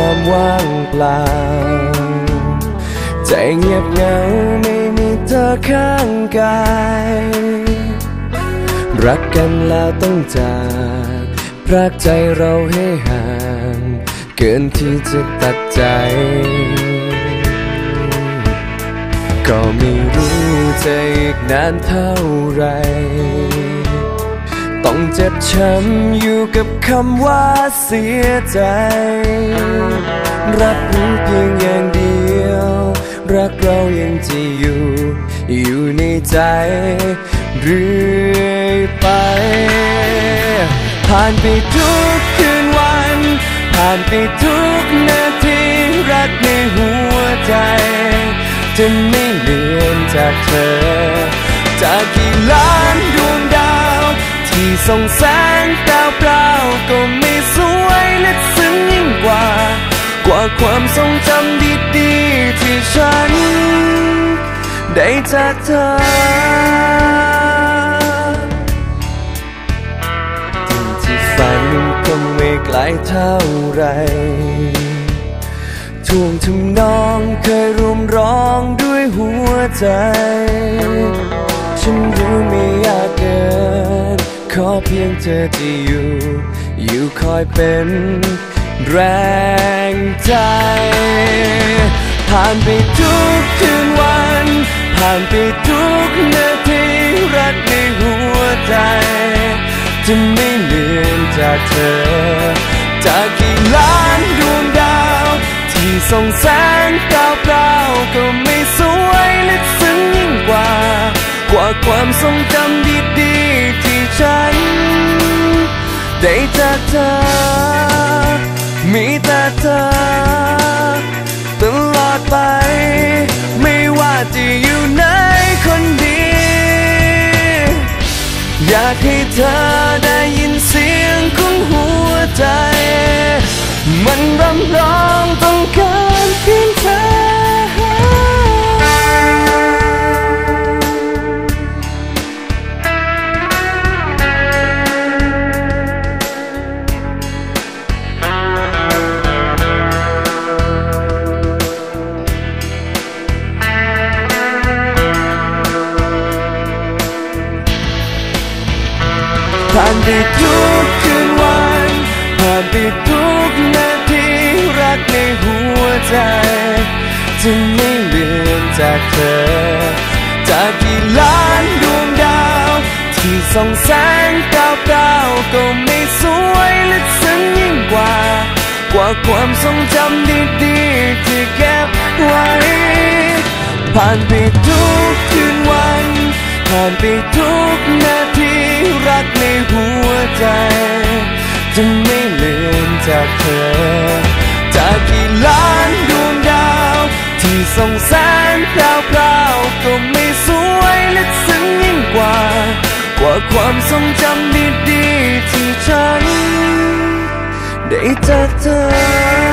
ความว่างเปล่า ใจเงียบเหงาไม่มีเธอข้างกาย รักกันแล้วต้องจากพรากใจเราให้ห่าง เกินที่จะตัดใจ ก็ไม่รู้จะอีกนานเท่าไหร่ เจ็บช้ำอยู่กับคำว่าเสียใจ รับรู้เพียงอย่างเดียว รักเรายังจะอยู่ อยู่ในใจเรื่อยไป ผ่านไปทุกคืนวัน ผ่านไปทุกนาทีรักในหัวใจ จะไม่เลือนจากเธอ จากกี่ล้านดวงดาว ที่ส่องแสงดาวเปล่าก็ไม่สวยและซึ้งยิ่งกว่า กว่าความทรงจำดีๆ ที่ฉัน ได้จากเธอที่ที่ฝันก็ไม่ไกลเท่าไรท่วงทำนองเคยรวมร้องด้วยหัวใจ ฉันรู้ไม่ยาก อเพียงเธอที่อยู่ อยู่คอยเป็นแรงใจ ผ่านไปทุกคืนวัน ผ่านไปทุกนาทีรักในหัวใจ จะไม่เลือนจากเธอ จากกี่ล้านดวงดาว ที่ส่องแสงดาเปล่าก็ไม่สวยและซึ้งยิ่งกว่า กว่าความทรงจำดี ได้จากเธอ มีแต่เธอ ตลอดไป ไม่ว่าจะอยู่ไหนคนดี อยากให้เธอได้ยินเสียงของหัวใจ มันรำร้องต้องการเพียง ผ่านไปทุกคืนวันผ่านไปทุกนาทีรักในหัวใจจะไม่เลือนจากเธอ จากกี่ล้านดวงดาว ที่ส่องแสงดาวเปล่าก็ไม่สวยและซึ้งยิ่งกว่า กว่าความทรงจำดีๆที่เก็บไว้ ผ่านไปทุกคืนวัน ผ่านไปทุก ใจ จะไม่ลืมจากเธอ จากกี่ล้านดวงดาว ที่ส่องแสงดาวเปล่าก็ไม่สวยและซึ้งยิ่งกว่า กว่าความทรงจำดีๆที่ฉัน ได้จากเธอ